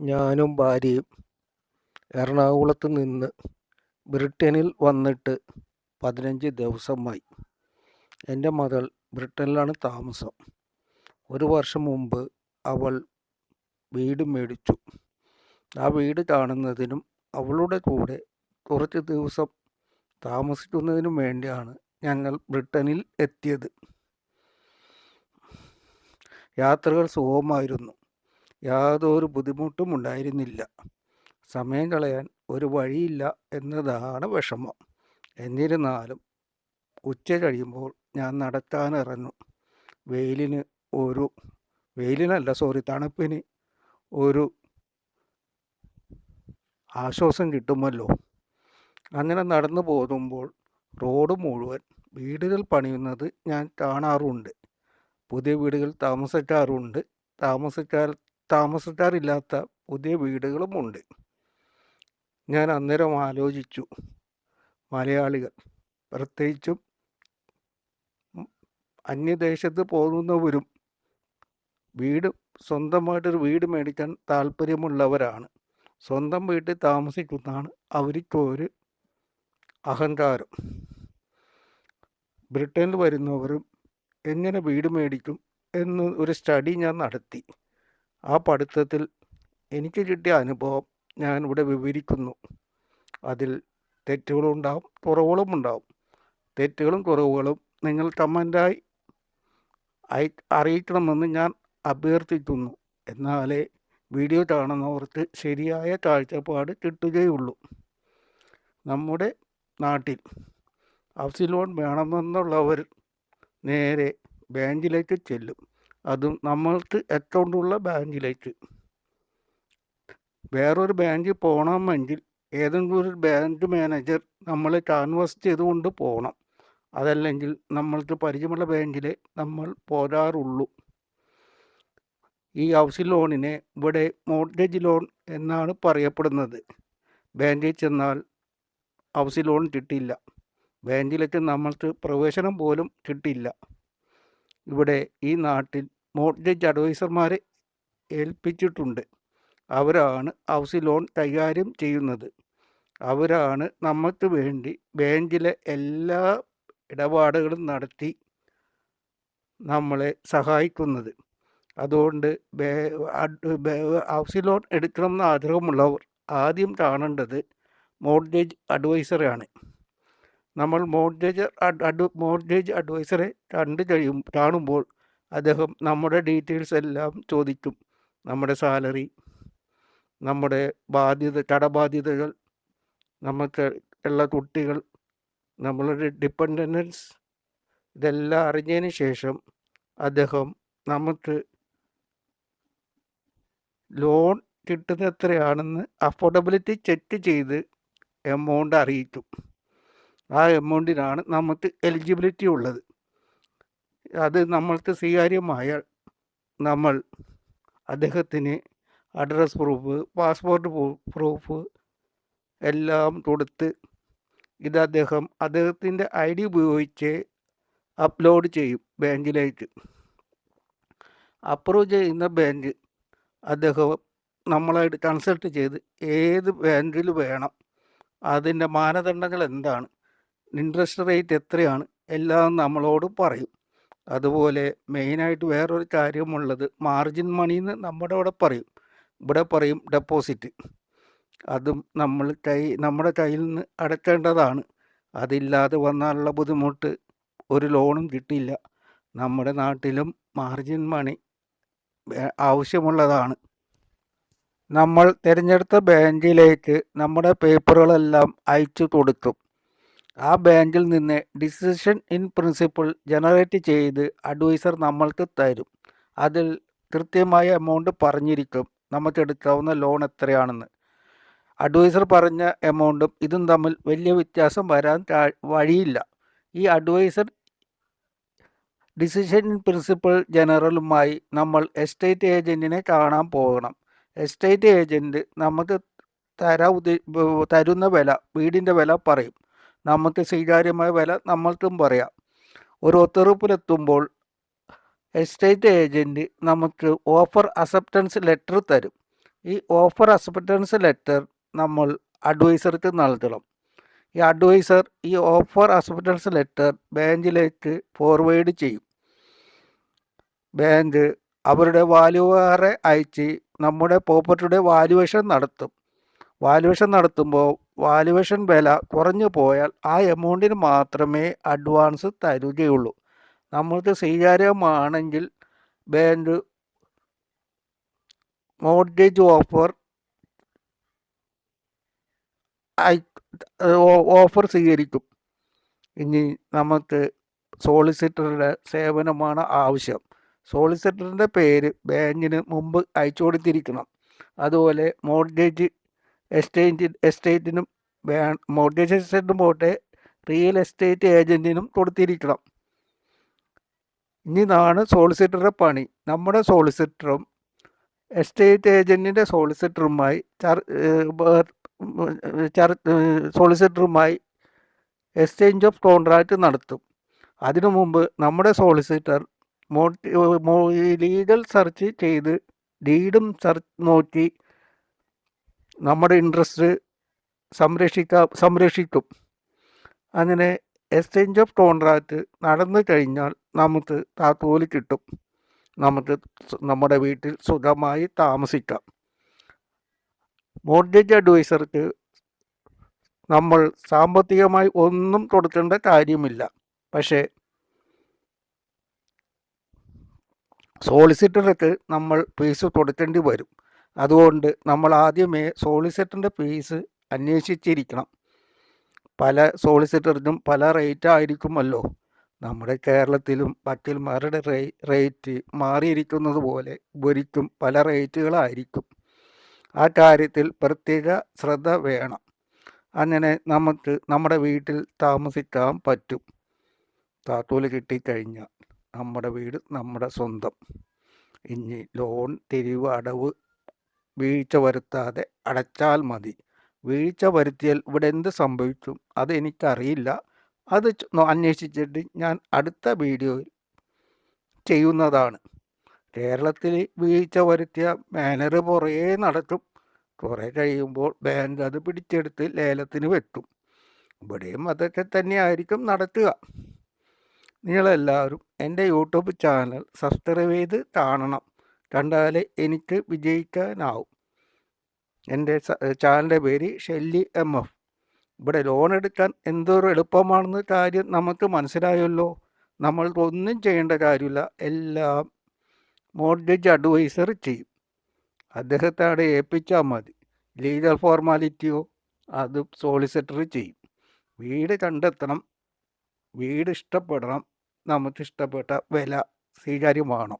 ഞാനും ഭാര്യയും എറണാകുളത്ത് നിന്ന് ബ്രിട്ടനിൽ വന്നിട്ട് പതിനഞ്ച് ദിവസമായി. എന്റെ മകൾ ബ്രിട്ടനിലാണ് താമസം. ഒരു വർഷം മുമ്പ് അവൾ വീട് മേടിച്ചു. ആ വീട് കാണുന്നതിനും അവളുടെ കൂടെ കുറച്ച് ദിവസം താമസിക്കുന്നതിനും വേണ്ടിയാണ് ഞങ്ങൾ ബ്രിട്ടനിൽ എത്തിയത്. യാത്രകൾ സുഗമമായിരുന്നു യാതൊരു ബുദ്ധിമുട്ടും ഉണ്ടായിരുന്നില്ല. സമയം കളയാൻ ഒരു വഴിയില്ല എന്നതാണ് വിഷമം. എന്നിരുന്നാലും ഉച്ച കഴിയുമ്പോൾ ഞാൻ നടക്കാനിറങ്ങും വെയിലിന് ഒരു വെയിലിനല്ല സോറി തണുപ്പിന് ഒരു ആശ്വാസം കിട്ടുമല്ലോ. അങ്ങനെ നടന്നു പോകുമ്പോൾ റോഡ് മുഴുവൻ വീടുകൾ പണിയുന്നത് ഞാൻ കാണാറുണ്ട്. പുതിയ വീടുകൾ താമസിക്കാറുണ്ട്. താമസിക്കാർ താമസിക്കാറില്ലാത്ത പുതിയ വീടുകളുമുണ്ട് ഞാൻ അന്നേരം ആലോചിച്ചു. മലയാളികൾ പ്രത്യേകിച്ചും അന്യദേശത്ത് പോകുന്നവരും വീട് സ്വന്തമായിട്ടൊരു വീട് മേടിക്കാൻ താല്പര്യമുള്ളവരാണ്. സ്വന്തം വീട്ടിൽ താമസിക്കുന്നതാണ് അവർക്കൊരു അഹങ്കാരം. ബ്രിട്ടനിൽ വരുന്നവരും എങ്ങനെ വീട് മേടിക്കും എന്ന് ഒരു സ്റ്റഡി ഞാൻ നടത്തി. ആ പഠിത്തത്തിൽ എനിക്ക് കിട്ടിയ അനുഭവം ഞാൻ ഇവിടെ വിവരിക്കുന്നു. അതിൽ തെറ്റുകളും ഉണ്ടാവും കുറവുകളും ഉണ്ടാവും. തെറ്റുകളും കുറവുകളും നിങ്ങൾ കമന്റായി അയ അറിയിക്കണമെന്ന് ഞാൻ അഭ്യർത്ഥിക്കുന്നു. എന്നാലേ വീഡിയോ കാണുന്നവർക്ക് ശരിയായ കാഴ്ചപ്പാട് കിട്ടുകയുള്ളൂ. നമ്മുടെ നാട്ടിൽ ഹൗസ് ലോൺ വേണമെന്നുള്ളവർ നേരെ ബാങ്കിലേക്ക് ചെല്ലും. അതും നമ്മൾക്ക് അക്കൗണ്ടുള്ള ബാങ്കിലേക്ക്. വേറൊരു ബാങ്കിൽ പോകണമെങ്കിൽ ഏതെങ്കിലും ഒരു ബാങ്ക് മാനേജർ നമ്മളെ കാൻവാസ് ചെയ്തുകൊണ്ട് പോകണം. അതല്ലെങ്കിൽ നമ്മൾക്ക് പരിചയമുള്ള ബാങ്കിലെ നമ്മൾ പോരാറുള്ളൂ. ഈ ഹൗസിംഗ് ലോണിനെ ഇവിടെ മോർഗേജ് ലോൺ എന്നാണ് പറയപ്പെടുന്നത്. ബാങ്കിൽ ചെന്നാൽ ഹൗസിംഗ് ലോൺ കിട്ടില്ല. ബാങ്കിലേക്ക് നമ്മൾക്ക് പ്രവേശനം പോലും കിട്ടില്ല. ഇവിടെ ഈ നാട്ടിൽ മോർഗേജ് അഡ്വൈസർമാരെ ഏൽപ്പിച്ചിട്ടുണ്ട്. അവരാണ് ഹൗസ് ലോൺ കൈകാര്യം ചെയ്യുന്നത്. അവരാണ് നമുക്ക് വേണ്ടി ബാങ്കിലെ എല്ലാ ഇടപാടുകളും നടത്തി നമ്മളെ സഹായിക്കുന്നത്. അതുകൊണ്ട് ഹൗസ് ലോൺ എടുക്കണമെന്ന് ആഗ്രഹമുള്ളവർ ആദ്യം കാണേണ്ടത് മോർഗേജ് അഡ്വൈസറാണ് നമ്മൾ മോർഗേജ് അഡ് മോർഗേജ് അഡ്വൈസറെ കണ്ടു കഴിയും കാണുമ്പോൾ അദ്ദേഹം നമ്മുടെ ഡീറ്റെയിൽസ് എല്ലാം ചോദിക്കും. നമ്മുടെ സാലറി നമ്മുടെ ബാധ്യത കടബാധ്യതകൾ നമുക്ക് ഉള്ള കുട്ടികൾ നമ്മളുടെ ഡിപ്പെൻഡൻസ് ഇതെല്ലാം അറിഞ്ഞതിന് ശേഷം അദ്ദേഹം നമുക്ക് ലോൺ കിട്ടുന്ന എത്രയാണെന്ന് അഫോർഡബിലിറ്റി ചെക്ക് ചെയ്ത് എമൗണ്ട് അറിയിക്കും. ആ എമൗണ്ടിനാണ് നമുക്ക് എലിജിബിലിറ്റി ഉള്ളത്. അത് നമ്മൾക്ക് സ്വീകാര്യമായാൽ നമ്മൾ അദ്ദേഹത്തിന് അഡ്രസ് പ്രൂഫ് പാസ്പോർട്ട് പ്രൂഫ് എല്ലാം കൊടുത്ത് ഇത് അദ്ദേഹം അദ്ദേഹത്തിന്റെ ഐ ഡി ഉപയോഗിച്ച് അപ്ലോഡ് ചെയ്യും ബാങ്കിലേക്ക്. അപ്രൂവ് ചെയ്യുന്ന ബാങ്ക് അദ്ദേഹം നമ്മളായിട്ട് കൺസൾട്ട് ചെയ്ത് ഏത് ബാങ്കിൽ വേണം അതിന്റെ മാനദണ്ഡങ്ങൾ എന്താണ് ഇൻട്രസ്റ്റ് റേറ്റ് എത്രയാണ് എല്ലാം നമ്മളോട് പറയും. അതുപോലെ മെയിനായിട്ട് വേറൊരു കാര്യമുള്ളത് മാർജിൻ മണി എന്ന് നമ്മുടെ അവിടെ പറയും. ഇവിടെ പറയും ഡെപ്പോസിറ്റ് അതും നമ്മൾ കൈ നമ്മുടെ കയ്യിൽ നിന്ന് അടയ്ക്കേണ്ടതാണ് അതില്ലാതെ വന്നാലുള്ള ബുദ്ധിമുട്ട് ഒരു ലോണും കിട്ടില്ല നമ്മുടെ നാട്ടിലും മാർജിൻ മണി ആവശ്യമുള്ളതാണ്. നമ്മൾ തിരഞ്ഞെടുത്ത ബാങ്കിലേക്ക് നമ്മുടെ പേപ്പറുകളെല്ലാം അയച്ചു കൊടുക്കും. ആ ബാങ്കിൽ നിന്ന് ഡിസിഷൻ ഇൻ പ്രിൻസിപ്പിൾ ജനറേറ്റ് ചെയ്ത് അഡ്വൈസർ നമ്മൾക്ക് തരും. അതിൽ കൃത്യമായ എമൗണ്ട് പറഞ്ഞിരിക്കും. നമുക്ക് എടുക്കാവുന്ന ലോൺ എത്രയാണെന്ന്. അഡ്വൈസർ പറഞ്ഞ എമൗണ്ടും ഇതും തമ്മിൽ വലിയ വ്യത്യാസം വരാൻ വഴിയില്ല. ഈ അഡ്വൈസർ ഡിസിഷൻ ഇൻ പ്രിൻസിപ്പൽ ജനറലുമായി നമ്മൾ എസ്റ്റേറ്റ് ഏജന്റിനെ കാണാൻ പോകണം. എസ്റ്റേറ്റ് ഏജന്റ് നമുക്ക് തരാ തരുന്ന വില വീടിന്റെ വില പറയും. നമുക്ക് സ്വീകാര്യമായ വില നമ്മൾക്കും പറയാം. ഒരു ഒത്തുറപ്പിലെത്തുമ്പോൾ എസ്റ്റേറ്റ് ഏജന്റ് നമുക്ക് ഓഫർ അക്സെപ്റ്റൻസ് ലെറ്റർ തരും. ഈ ഓഫർ അക്സെപ്റ്റൻസ് ലെറ്റർ നമ്മൾ അഡ്വൈസർക്ക് നൽകണം. ഈ അഡ്വൈസർ ഈ ഓഫർ അക്സെപ്റ്റൻസ് ലെറ്റർ ബാങ്കിലേക്ക് ഫോർവേഡ് ചെയ്യും. ബാങ്ക് അവരുടെ വാല്യുവാറെ അയച്ച് നമ്മുടെ പ്രോപ്പർട്ടിയുടെ വാല്യുവേഷൻ നടത്തും. വാല്യുവേഷൻ നടത്തുമ്പോൾ വാല്യുവേഷൻ വില കുറഞ്ഞു പോയാൽ ആ എമൗണ്ടിന് മാത്രമേ അഡ്വാൻസ് തരുകയുള്ളൂ. നമ്മൾക്ക് സ്വീകാര്യമാണെങ്കിൽ ബാങ്ക് മോർഗേജ് ഓഫർ ഓഫർ സ്വീകരിക്കും. ഇനി നമുക്ക് സോളിസിറ്ററുടെ സേവനമാണ് ആവശ്യം. സോളിസിറ്ററിന്റെ പേര് ബാങ്കിന് മുമ്പ് അയച്ചു കൊടുത്തിരിക്കണം. അതുപോലെ മോർഗേജ് എസ്റ്റേറ്റ് എസ്റ്റേറ്റിനും വേ മോർഗേജ് എസ്റ്റേറ്റിനും പോട്ടെ റിയൽ എസ്റ്റേറ്റ് ഏജന്റിനും കൊടുത്തിരിക്കണം. ഇനിതാണ് സോളിസിറ്ററുടെ പണി. നമ്മുടെ സോളിസിറ്ററും എസ്റ്റേറ്റ് ഏജന്റിന്റെ സോളിസിറ്ററുമായി ചർ സോളിസിറ്ററുമായി എക്സ്ചേഞ്ച് ഓഫ് കോൺട്രാക്റ്റ് നടത്തും. അതിനു മുമ്പ് നമ്മുടെ സോളിസിറ്റർ മോ ലീഗൽ സെർച്ച് ചെയ്ത് ഡീഡും സെർച്ച് നോക്കി നമ്മുടെ ഇൻട്രസ്റ്റ് സംരക്ഷിക്കാം സംരക്ഷിക്കും. അങ്ങനെ എക്സ്ചേഞ്ച് ഓഫ് കോൺട്രാക്റ്റ് നടന്നു കഴിഞ്ഞാൽ നമുക്ക് താക്കോൽ കിട്ടും. നമുക്ക് നമ്മുടെ വീട്ടിൽ സുഖമായി താമസിക്കാം. മോർഗേജ് അഡ്വൈസർക്ക് നമ്മൾ സാമ്പത്തികമായി ഒന്നും കൊടുക്കേണ്ട കാര്യമില്ല. പക്ഷേ സോളിസിറ്റർക്ക് നമ്മൾ ഫീസ് കൊടുക്കേണ്ടി വരും. അതുകൊണ്ട് നമ്മൾ ആദ്യമേ സോളിസിറ്ററിന്റെ ഫീസ് അന്വേഷിച്ചിരിക്കണം. പല സോളിസിറ്ററിനും പല റേറ്റ് ആയിരിക്കുമല്ലോ. നമ്മുടെ കേരളത്തിലും വക്കീൽമാരുടെ റേ റേറ്റ് മാറിയിരിക്കുന്നത് പോലെ ഒരിക്കും പല റേറ്റുകളായിരിക്കും. ആ കാര്യത്തിൽ പ്രത്യേക ശ്രദ്ധ വേണം. അങ്ങനെ നമുക്ക് നമ്മുടെ വീട്ടിൽ താമസിക്കാൻ പറ്റും. താത്തൂൽ കിട്ടിക്കഴിഞ്ഞാൽ നമ്മുടെ വീട് നമ്മുടെ സ്വന്തം. ഇനി ലോൺ തിരിവ് അടവ് വീഴ്ച വരുത്താതെ അടച്ചാൽ മതി. വീഴ്ച വരുത്തിയാൽ ഇവിടെ എന്ത് സംഭവിക്കും അത് എനിക്കറിയില്ല. അത് അന്വേഷിച്ചിട്ട് ഞാൻ അടുത്ത വീഡിയോയിൽ ചെയ്യുന്നതാണ്. കേരളത്തിൽ വീഴ്ച വരുത്തിയ ബാനർ കുറേ നടത്തും കുറേ കഴിയുമ്പോൾ ബാങ്ക് അത് പിടിച്ചെടുത്ത് ലേലത്തിന് വെക്കും. ഇവിടെയും അതൊക്കെ തന്നെയായിരിക്കും നടത്തുക നിങ്ങളെല്ലാവരും എന്റെ യൂട്യൂബ് ചാനൽ സബ്സ്ക്രൈബ് ചെയ്ത് കാണണം. കണ്ടാലേ എനിക്ക് വിജയിക്കാനാവും. എന്റെ ചാനലിന്റെ പേര് ഷെല്ലി എം എഫ്. ഇവിടെ ലോൺ എടുക്കാൻ എന്തൊരു എളുപ്പമാണെന്ന് കാര്യം നമുക്ക് മനസ്സിലായല്ലോ. നമ്മൾ ഒന്നും ചെയ്യേണ്ട കാര്യമില്ല. എല്ലാം മോർഗേജ് അഡ്വൈസർ ചെയ്യും. അദ്ദേഹത്തെ ഏൽപ്പിച്ചാൽ മതി. ലീഗൽ ഫോർമാലിറ്റിയോ അത് സോളിസിറ്റർ ചെയ്യും. വീട് കണ്ടെത്തണം. വീട് ഇഷ്ടപ്പെടണം. നമുക്ക് ഇഷ്ടപ്പെട്ട വില സ്വീകാര്യമാണോ